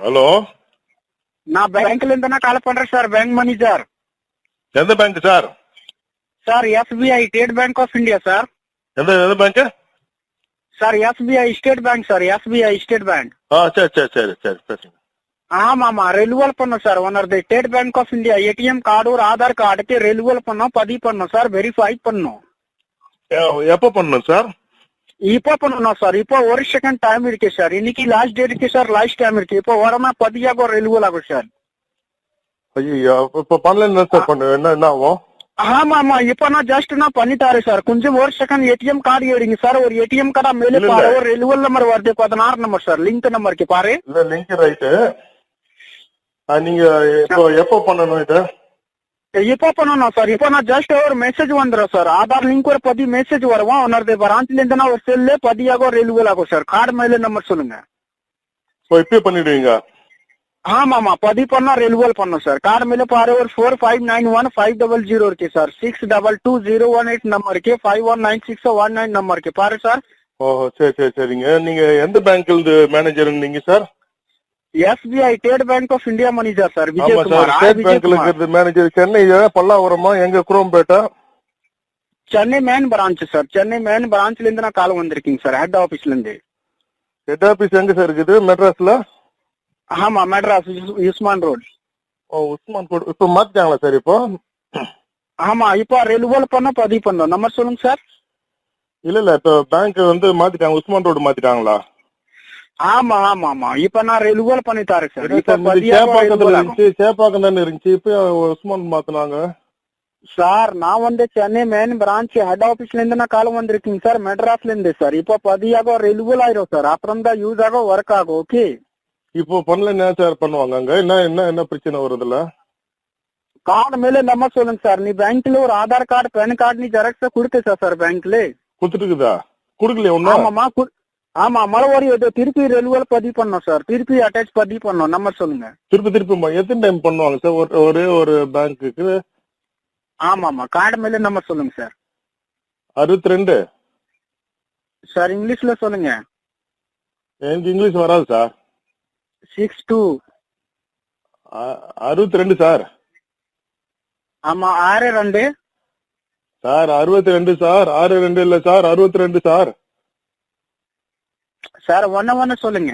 Hello நான் பேங்க்ல இருந்து நான் கால் பண்றேன் சார் பேங்க் மேனேஜர் எந்த bank sir sir SBI State Bank of India sir எந்த எந்த bank sir SBI State Bank sir SBI State Bank ஆ சரி சரி சரி சரி பேசுங்க ஆமா ஆமா ரெனுவல் பண்ணோம் sir ஒன்னது State Bank of India ATM card ஒரு ஆதார் கார்டுக்கு ரெனுவல் பண்ணோம் பதிவு பண்ணோம் சார் வெரிஃபை பண்ணோம் எப்போ பண்ணணும் சார் இப்போ பண்ணணும் சார் இப்போ ஒரு செகண்ட் டைம் இருக்கு சார் இன்னைக்கு லாஸ்ட் டேட் இருக்கு சார் லாஸ்ட் டைம் இருக்கு இப்போ வரமா பதியாக ரெனுவல் ஆகும் சார் ஐயோ இப்போ பண்ணல சார் பண்ணு என்ன என்ன ஆகும் ஆமா ஆமா இப்ப நான் ஜஸ்ட் நான் பண்ணிட்டாரு சார் கொஞ்சம் ஒரு செகண்ட் ஏடிஎம் கார்டு எடுங்க சார் ஒரு ஏடிஎம் கார்டா மேலே பாரு. ஒரு ரெனுவல் நம்பர் வருது பதினாறு நம்பர் சார் லிங்க் நம்பருக்கு பாரு இல்ல லிங்க் ரைட்டு நீங்க இப்போ எப்போ பண்ணணும் இது இப்போ பண்ணணும் சார் இப்போ நான் ஜஸ்ட் ஒரு மெசேஜ் வந்துடும் சார் ஆதார் லிங்க் ஒரு பதி மெசேஜ் வருவோம் உன்னது பிரான்ச்ல இருந்து ஒரு செல்லு பதியாக ரெனுவல் ஆகும் சார் கார்டு மேல நம்பர் சொல்லுங்க இப்போ இப்பயே பண்ணிடுவீங்க ஆமா ஆமா பதிவு பண்ணா ரெனுவல் பண்ணும் சார் கார்டு மேல பாரு ஒரு four five nine one five double zero இருக்கு sir six double two zero one eight number இருக்கு five one nine six one nine number இருக்கு பாரு சார் ஓஹோ சரி சரி சரிங்க. நீங்க எந்த பேங்க்ல இருந்து மேனேஜர் நீங்க sir SBI State Bank of India manager sir ஆமா சார் ஸ்டேட் பேங்க்ல. இருக்கிறது மேனேஜர் சென்னை பல்லாவரமா எங்க குரோம்பேட்டா? Chennai main branch sir Chennai main பிரான்ச்ல இருந்து நான் கால் வந்திருக்கீங்க சார் ஹெட் ஆபீஸ்ல இருந்து. ஹெட் ஆபீஸ் எங்க சார் இருக்குது? மெட்ராஸ்ல? ஆமா மெட்ராஸ் யுஸ்மான் ரோட். ஓ உஸ்மான் கோட் இப்போ மாத்திட்டாங்களா சார் இப்போ? ஆமா இப்போ ரெனுவல் பண்ண பதிவு பண்ணோம். நம்பர் சொல்லுங்க சார் இல்ல இல்ல இப்போ பேங்க் வந்து மாத்திட்டாங்க உஸ்மான் ரோடு மாத்திட்டாங்களா? ஆமா ஆமா ஆமா. இப்ப நான் ரெனுவல் பண்ணி தரேன் சார். இப்ப சேப்பாக்கத்துல. இருந்துச்சு சேப்பாக்கம் தானே இருந்துச்சு இப்போ உஸ்மான் மாத்தினாங்க? சார் நான் வந்து சென்னை மெயின் பிரான்ச் ஹெட் ஆபீஸ்ல இருந்து நான் கால் வந்திருக்கீங்க சார் மெட்ராஸ்ல இருந்து சார். இப்போ பதியாக ரெனுவல் ஆயிரும் சார். அப்புறம் தான் யூஸ் ஆகும் ஒர்க் ஆகும் ஓகே இப்போ பண்ணல என்ன சார் பண்ணுவாங்க அங்க? என்ன என்ன என்ன பிரச்சனை வருதுல்ல கார்டு மேல நம்பர் சொல்லுங்க சார். நீ பேங்க்ல ஒரு ஆதார் கார்டு பேன் கார்டு நீ ஜெராக்ஸ் கொடுத்த சார் பேங்க்ல குடுத்துட்டுக்குதா குடுக்கலையா ஒண்ணும்? ஆமாமா ஆமா இது திருப்பி ரெனுவல் பதிவு பண்ணோம் சார் திருப்பி அட்டாச் பதிவு பண்ணோம். நம்பர் சொல்லுங்க. திருப்பி திருப்பி எத்தனை டைம் பண்ணுவாங்க சார் ஒரு- ஒரே ஒரு பேங்க்குக்கு ஆமாமா கார்டு மேல நம்பர் சொல்லுங்க சார் அறுபத்தி ரெண்டு சார் இங்கிலீஷ்ல சொல்லுங்க. எனக்கு இங்கிலீஷ் வராது சார் சிக்ஸ் டூ அறுபத்தி ரெண்டு சார் ஆமா ஆறு ரெண்டு. சார் அறுபத்தி ரெண்டு சார் ஆறு ரெண்டு இல்ல சார் அறுபத்தி ரெண்டு சார் சார் ஒன்னு ஒன்னு சொல்லுங்க.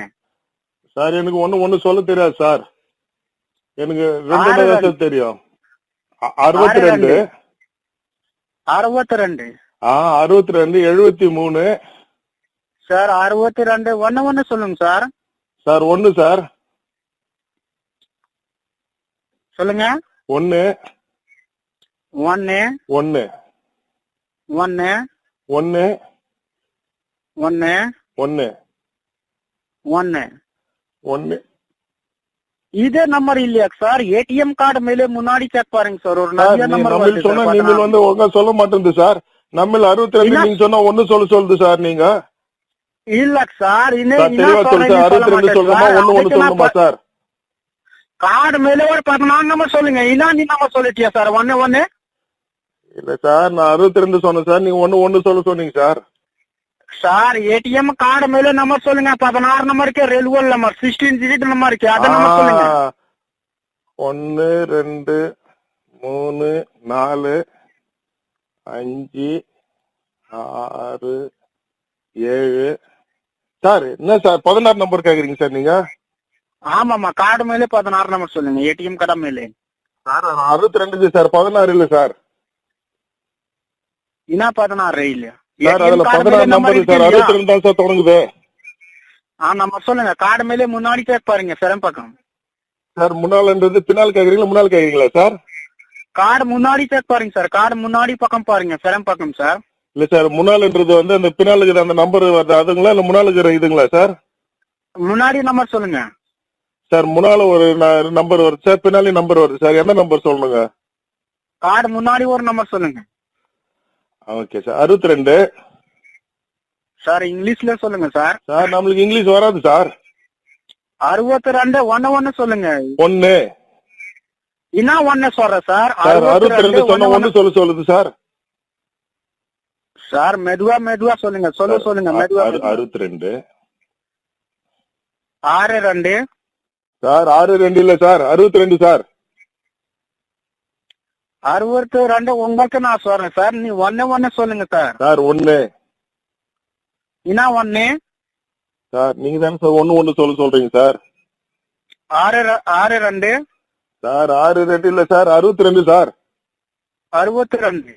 சார் எனக்கு ஒண்ணு ஒண்ணு சொல்ல தெரியாது சார். எனக்கு ரெண்டு தான் தெரியும். அறுபத்தி ரெண்டு. அறுபத்தி ரெண்டு. ஆ அறுபத்தி ரெண்டு எழுபத்தி மூணு. சார் அறுபத்தி ரெண்டு. ஒன்னு ஒன்னு சொல்லுங்க சார். சார் ஒண்ணு சார். சொல்லுங்க. ஒண்ணு. ஒன்னு ஒண்ணு. ஒன்னு ஒண்ணு. ஒன்னு ஒண்ணு. ஒன்னு. ஒண்ணு இதே நம்பர் இல்லையா சார்? ஏடிஎம் கார்டு மேலே முன்னாடி செக் பாருங்க சார். ஒரு சார் நிறைய நீ நம்பர் நம்ம வருது சொன்னா சார் பதினாறு. வந்து ஒழுங்கா சொல்ல மாட்டேங்குது சார். நம்ம அறுபத்தி ரெண்டு என்ன? நீங்க சொன்னா ஒண்ணு சொல்ல சொல்லுது சார் நீங்க. இல்ல சார் இன்னும் சார் என்ன தெளிவா சொல்லு சொல்றேன்னு சார். சொல்ல அறுபத்தி ரெண்டு மாட்டேன் சொல்லுமா சார். ஒண்ணு ஒண்ணு அதுக்கு நான் சொல்லணுமா ப- சார்? கார்டு மேல ஒரு பதினாறு நம்பர் சொல்லுங்க. இன்னா நீ நம்பர் சொல்லிட்டியா சார்? ஒன்னு ஒன்னு. இல்ல சார் நான் அறுபத்தி ரெண்டு சொன்னேன் சார். நீங்க ஒண்ணு ஒண்ணு சொல்ல சொன்னீங்க சார். சார் ஏடிஎம் கார்டு மேல நம்பர் சொல்லுங்க. பதினாறு நம்பருக்கு renewal number sixteen digit number இருக்கு அத நம்பர் சொல்லுங்க. ஒண்ணு ரெண்டு மூணு நாலு அஞ்சு ஆறு ஏழு. சார் என்ன சார் பதினாறு நம்பர் கேக்குறீங்க சார் நீங்க? ஆமாமா கார்டு மேல பதினாறு நம்பர் சொல்லுங்க ஏடிஎம் கார்டு மேல. சார் அறுபத்தி ரெண்டு சார் பதினாறு இல்ல சார். இன்னா பதினாறு இல்ல சார் அதுல பதினாறு நம்பர் சார்? அறுபத்தி ரெண்டு தான் சார் தொடங்குது. ஆ நம்பர் சொல்லுங்க கார்டு மேல முன்னாடி செக் பாருங்க சிரம் பக்கம் சார் முன்னால்ன்றது பின்னால் கேக்குறீங்களா முன்னால் கேக்குறீங்களா சார்? கார்டு முன்னாடி செக் பாருங்க சார் கார்டு முன்னாடி பக்கம் பாருங்க சிரம் பக்கம் சார். இல்ல சார் முன்னால்ன்றது வந்து அந்த பின்னால் இருக்கிற அந்த நம்பர் வருது அதுங்களா இல்ல முன்னால் இருக்கிற இதுங்களா சார்? முன்னாடி நம்பர் சொல்லுங்க. சார் முன்னால ஒரு நம்பர் வருது சார் பின்னாலே நம்பர் வருது சார் எந்த நம்பர் சொல்லணுங்க? கார்டு முன்னாடி ஒரு நம்பர் சொல்லுங்க. ஓகே சார் அறுபத்தி ரெண்டு சார் இங்கிலீஷ்ல சொல்லுங்க சார் சார் நம்மளுக்கு இங்கிலீஷ் வராது சார் அறுபத்தி ரெண்டு ஒன்னு ஒன்னு சொல்லுங்க ஒன்னு என்ன ஒன்னு சொல்றேன் சார் அறுபத்தி ரெண்டு சொன்ன ஒண்ணு சொல்ல சொல்லுது சார் சார் மெதுவா மெதுவா சொல்லுங்க சொல்ல சொல்லுங்க மெதுவா. அறுபத்தி ரெண்டு ஆறு ரெண்டு. சார் ஆறு ரெண்டு இல்ல சார் அறுபத்தி ரெண்டு சார் அறுபத்தி ரெண்டு உங்களுக்கு நான் சொல்றேன். சார் நீ ஒன்னு ஒன்னு சொல்லுங்க சார். சார் ஒன்னு என்ன ஒன்னு சார் நீங்க தானே சார் ஒன்னு ஒன்னு சொல்ல சொல்றீங்க சார். ஆறு ஆறு ரெண்டு. சார் ஆறு ரெண்டு இல்ல சார் அறுபத்தி ரெண்டு சார். அறுபத்தி ரெண்டு.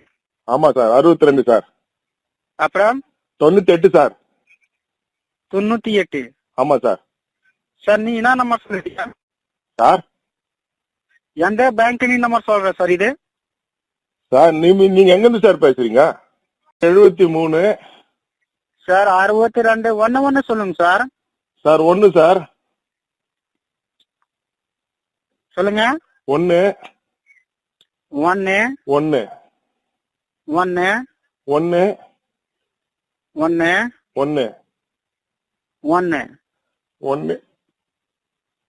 ஆமா சார் அறுபத்தி ரெண்டு சார். அப்புறம்? தொண்ணூத்தி எட்டு சார். தொண்ணூத்தி எட்டு. ஆமா சார். சார் நீ என்ன நம்பர் சொல்லிட்டியா சார்? எந்த பேங்க் நீ நம்பர் சொல்ற சார் இது? சார் நீங்க நீங்க எங்க இருந்து சார் பேசுறீங்க? எழுபத்தி மூணு. சார் அறுபத்தி ரெண்டு. ஒன்னு ஒன்னு சொல்லுங்க சார். சார் ஒன்னு சார். சொல்லுங்க. ஒன்னு ஒன்னு ஒன்னு ஒன்னு ஒன்னு ஒன்னு ஒன்னு ஒன்னு ஒன்னு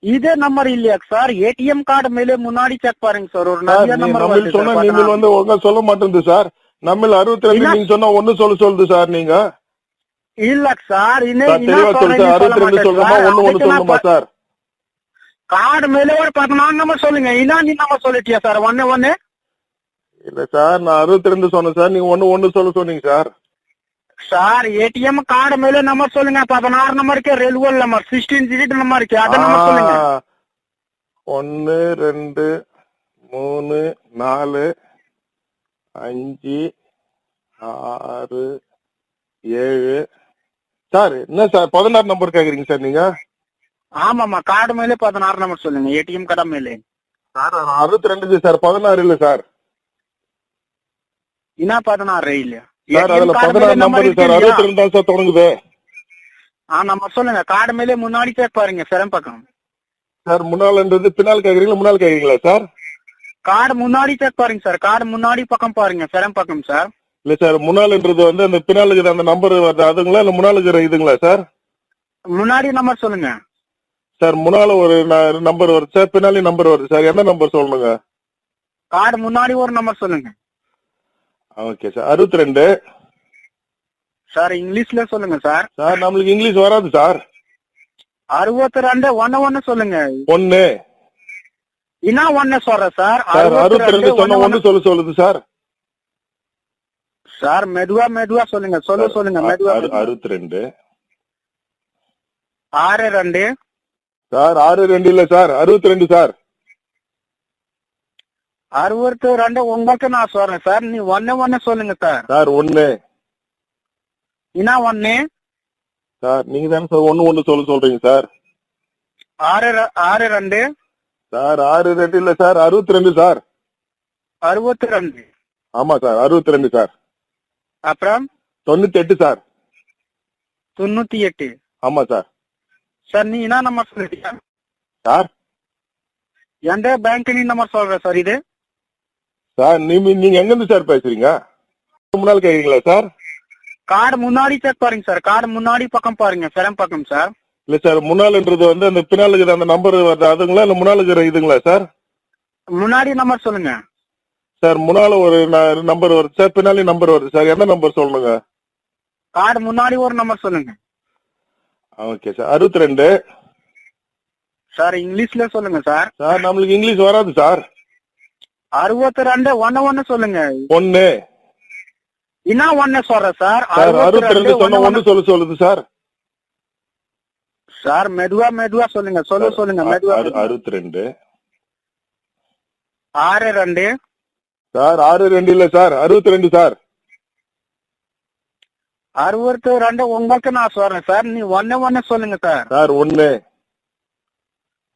இதே நம்பர் இல்லையா சார்? ஏடிஎம் கார்டு ಕಾರ್ಡ್ முன்னாடி செக் பாருங்க சார். ஒரு நம்பர் நம்ம நீங்க வந்து ஒங்க சொல்ல மாட்டேங்குது சார். நம்ம 62 நீங்க சொன்னா ஒன்னு சொல்ல சொல்லுது சார் நீங்க. இல்ல சார். இன்னே தெளிவா சொல்லுங்க ஒண்ணு ஒன்னு சொல்லுமா சார்? கார்டு மேல ஒரு 14 சொல்லுங்க. இதான் நீ நம்ம சொல்லிட்டியா சார்? ஒன்னு ஒன்னு இல்ல சார் நான் 62 சொன்னேன் சார். நீங்க ஒன்னு ஒண்ணு சொல்ல சொன்னீங்க சார். சார் ஏடிஎம் கார்டு மேலே நம்பர் சொல்லுங்க. பதினாறு நம்பருக்கு ரெல்வல் நம்பர் சிக்ஸ்டீன் டிஜிட் நம்பர் இருக்கு அத நம்பர் சொல்லுங்க. ஒன்னு ரெண்டு மூணு நாலு அஞ்சு ஆறு ஏழு. சார் என்ன சார் பதினாறு நம்பர் கேக்குறீங்க சார் நீங்க? ஆமாமா கார்டு மேலே பதினாறு நம்பர் சொல்லுங்க ஏடிஎம் கார்டு மேலே. சார் அறுபத்தி ரெண்டு சார் பதினாறு இல்ல சார். என்ன பதினாறு இல்லையா? சார் ATM அதுல card பதினாறு மேலே நம்பர் இருக்கு. சார் இல்லையா? அறுபத்தி ரெண்டு தான் சார் தொடங்குது. ஆ நம்பர் சொல்லுங்க. கார்டு மேலே முன்னாடி செக் பாருங்க சிரம் பக்கம். சார் முன்னால்ன்றது பின்னால் கேக்குறீங்களா முன்னால் கேக்குறீங்களா சார் கார்டு முன்னாடி செக் பாருங்க சார் கார்டு முன்னாடி பக்கம் பாருங்க சிரம் பக்கம் சார் இல்ல சார் முன்னால்ன்றது வந்து அந்த பின்னால் இருக்கிற அந்த நம்பர் வருது அதுங்களா இல்ல முன்னால் இருக்கிற இதுங்களா சார் முன்னாடி நம்பர் சொல்லுங்க. சார் முன்னால ஒரு நம்பர் வருது சார் பின்னாடி நம்பர் வருது சார் எந்த நம்பர் சொல்லணுங்க? கார்டு முன்னாடி ஒரு நம்பர் சொல்லுங்க. ஓகே சார் அறுபத்தி ரெண்டு சார் இங்கிலீஷ்ல சொல்லுங்க சார். சார் நம்மளுக்கு இங்கிலீஷ் வராது சார். அறுபத்தி ரெண்டு ஒன்னு ஒன்னு சொல்லுங்க. ஒன்னு. என்ன ஒன்னு சொல்ற சார்? அறுபத்தி ரெண்டு சொன்ன ஒன்னு சொல்ல சொல்லுது சார். சார் மெதுவா மெதுவா சொல்லுங்க சொல்ல சொல்லுங்க மெதுவா. அறுபத்தி ரெண்டு ஆறு ரெண்டு. சார் ஆறு ரெண்டு இல்ல சார். அறுபத்தி ரெண்டு சார். அறுபத்தி ரெண்டு உங்களுக்கு நான் சொல்றேன். சார் நீ ஒன்னு ஒன்னு சொல்லுங்க சார். சார் ஒன்னு என்ன ஒன்னு சார் நீங்க தானே சார் ஒன்னு ஒன்னு சொல்ல சொல்றீங்க சார். ஆறு ஆறு ரெண்டு? சார் ஆறு ரெண்டு இல்ல சார் அறுபத்தி ரெண்டு சார். அறுபத்தி ரெண்டு. ஆமா சார் அறுபத்தி ரெண்டு சார். அப்புறம்? தொண்ணூத்தி எட்டு சார். தொண்ணூத்தி எட்டு ஆமா சார். சார் நீ என்ன நம்பர் சொல்லிட்டியா சார்? எந்த பேங்க் நீ நம்பர் சொல்ற சார் இது? சார் நீங்க நீங்க எங்க இருந்து சார் பேசுறீங்க? முன்னால் கேக்குறீங்களா சார்? கார்டு முன்னாடி செக் பாருங்க சார் கார்டு முன்னாடி பக்கம் பாருங்க சிரம் பக்கம் சார். இல்ல சார் முன்னால்ன்றது வந்து அந்த பின்னால் இருக்கிற அந்த நம்பர் வருது அதுங்களா இல்ல முன்னால் இருக்கிற இதுங்களா சார்? முன்னாடி நம்பர் சொல்லுங்க. சார் முன்னால ஒரு நம்பர் வருது சார் பின்னாடி நம்பர் வருது சார் எந்த நம்பர் சொல்லணுங்க? கார்டு முன்னாடி ஒரு நம்பர் சொல்லுங்க. ஓகே சார் அறுபத்தி ரெண்டு. சார் இங்கிலீஷ்ல சொல்லுங்க சார். சார் நம்மளுக்கு இங்கிலீஷ் வராது சார். அறுபத்தி ரெண்டு ஒன்னு ஒன்னு சொல்லுங்க. ஒன்னு என்ன ஒன்னு சொல்ற சார்? அறுபத்தி ரெண்டு சொன்ன ஒன்னு சொல்ல சொல்லுது சார். சார் மெதுவா மெதுவா சொல்லுங்க சொல்ல சொல்லுங்க மெதுவா அறு- அறுபத்தி ரெண்டு ஆறு ரெண்டு. சார் ஆறு ரெண்டு இல்ல சார். அறுபத்தி ரெண்டு சார். அறுபத்தி ரெண்டு உங்களுக்கு நான் சொல்றேன் சார். நீ ஒன்னு ஒன்னு சொல்லுங்க சார். சார் ஒன்னு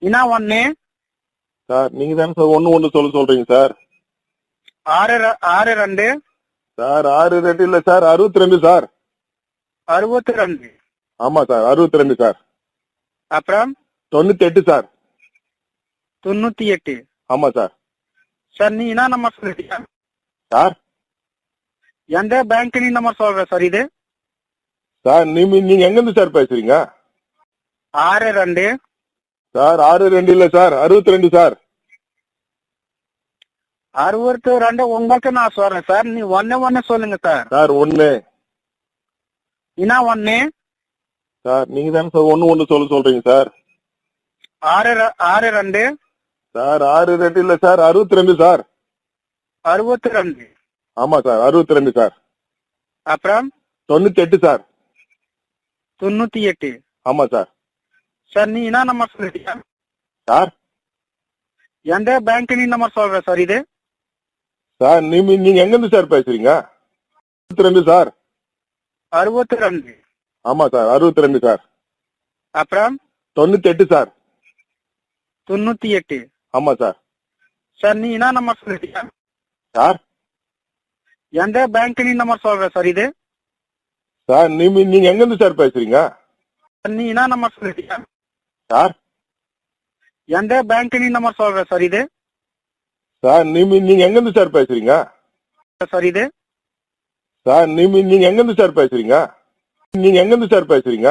என்ன ஒன்னு சார் நீங்க தானே சார் ஒன்னு ஒன்னு சொல்ல சொல்றீங்க சார். ஆறு ஆறு ரெண்டு. சார் ஆறு ரெண்டு இல்ல சார் அறுபத்தி ரெண்டு சார். அறுபத்தி ரெண்டு. ஆமா சார் அறுபத்தி ரெண்டு சார். அப்புறம்? தொண்ணூத்தி எட்டு சார். தொண்ணூத்தி எட்டு ஆமா சார். சார் நீ என்ன நம்பர் சொல்லிட்டியா சார்? எந்த பேங்க் நீ நம்பர் சொல்ற சார் இது? சார் நீங்க நீங்க எங்க இருந்து சார் பேசுறீங்க? ஆறு ரெண்டு. சார் ஆறு ரெண்டு இல்ல சார். அறுபத்தி ரெண்டு சார். அறுபத்தி ரெண்டு உங்களுக்கு நான் சொல்றேன் சார். நீ ஒன்னு ஒன்னு சொல்லுங்க சார். சார் ஒன்னு என்ன ஒன்னு சார் நீங்க தானே சார் ஒன்னு ஒன்னு சொல்ல சொல்றீங்க சார். ஆறு ஆறு ரெண்டு. சார் ஆறு ரெண்டு இல்ல சார். அறுபத்தி ரெண்டு சார். அறுபத்தி ரெண்டு ஆமா சார் அறுபத்தி ரெண்டு சார். அப்புறம்? தொண்ணூத்தி எட்டு சார். தொண்ணூத்தி எட்டு. ஆமா சார். சார் நீ என்ன நம்பர் சொல்லிட்டியா சார் எந்த பேங்க் நீ நம்பர் சொல்ற சார் இது? சார் நீங்க நீங்க எங்க இருந்து சார் பேசுறீங்க? அறுபத்தி ரெண்டு சார் அறுபத்தி ரெண்டு ஆமா சார் அறுபத்தி ரெண்டு சார் அப்புறம்? தொண்ணூத்தி எட்டு சார் தொண்ணூத்தி எட்டு ஆமா சார் சார் நீ என்ன நம்பர் சொல்லிட்டியா சார் எந்த பேங்க் நீ நம்பர் சொல்ற சார் இது? சார் நீங்க நீங்க எங்க இருந்து சார் பேசுறீங்க நீ என்ன நம்பர் சொல்லிட்டியா சார்? எந்த பேங்க் நீ நம்பர் சொல்ற சார் இது? சார் நீங்க நீங்க எங்க இருந்து சார் பேசுறீங்க? சார் இது? சார் நீங்க நீங்க எங்க இருந்து சார் பேசுறீங்க? நீங்க எங்க இருந்து சார் பேசுறீங்க?